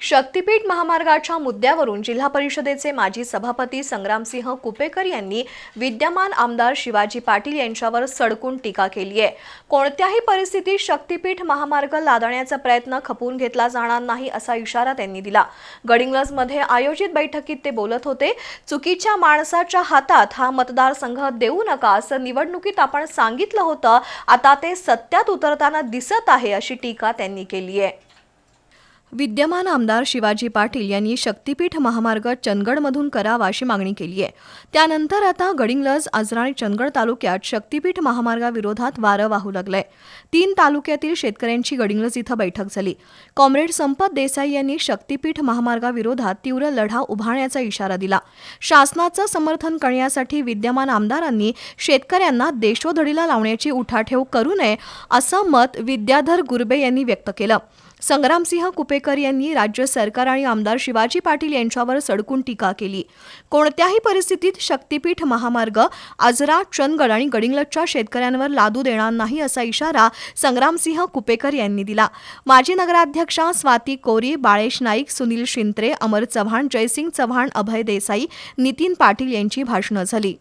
शक्तीपीठ महामार्गाच्या मुद्द्यावरून जिल्हा परिषदेचे माजी सभापती संग्रामसिंह कुपेकर यांनी विद्यमान आमदार शिवाजी पाटील यांच्यावर सडकून टीका केली आहे. कोणत्याही परिस्थितीत शक्तीपीठ महामार्ग लादण्याचा प्रयत्न खपवून घेतला जाणार नाही असा इशारा त्यांनी दिला. गडिंग्लजमध्ये आयोजित बैठकीत ते बोलत होते चुकीच्या माणसाच्या हातात हा मतदारसंघ देऊ नका असं निवडणुकीत आपण सांगितलं होतं. आता ते सत्यात उतरताना दिसत आहे अशी टीका त्यांनी केली आहे. विद्यमान आमदार शिवाजी पाटील यांनी शक्तीपीठ महामार्ग चंदगडमधून करावा अशी मागणी केली आहे. त्यानंतर आता गडिंगलज आजरा आणि चंदगड तालुक्यात शक्तीपीठ महामार्गाविरोधात वारं वाहू लागलंय. तीन तालुक्यातील शेतकऱ्यांची गडिंगलज इथं बैठक झाली. कॉम्रेड संपत देसाई यांनी शक्तीपीठ महामार्गाविरोधात तीव्र लढा उभारण्याचा इशारा दिला. शासनाचं समर्थन करण्यासाठी विद्यमान आमदारांनी शेतकऱ्यांना देशोधडीला लावण्याची उठाठेव करू नये असं मत विद्याधर गुरबे यांनी व्यक्त केलं. संग्रामसिंह कुपेकर यांनी राज्य सरकार आणि आमदार शिवाजी पाटील यांच्यावर सडकून टीका केली. कोणत्याही परिस्थितीत शक्तीपीठ महामार्ग आजरा चंदगड आणि गडिंग्लजच्या शेतकऱ्यांवर लादू देणार नाही असा इशारा संग्रामसिंह कुपेकर यांनी दिला. माजी नगराध्यक्षा स्वाती कोरी बाळेश नाईक सुनील शिंत्रे अमर चव्हाण जयसिंग चव्हाण अभय देसाई नितीन पाटील यांची भाषणं झाली.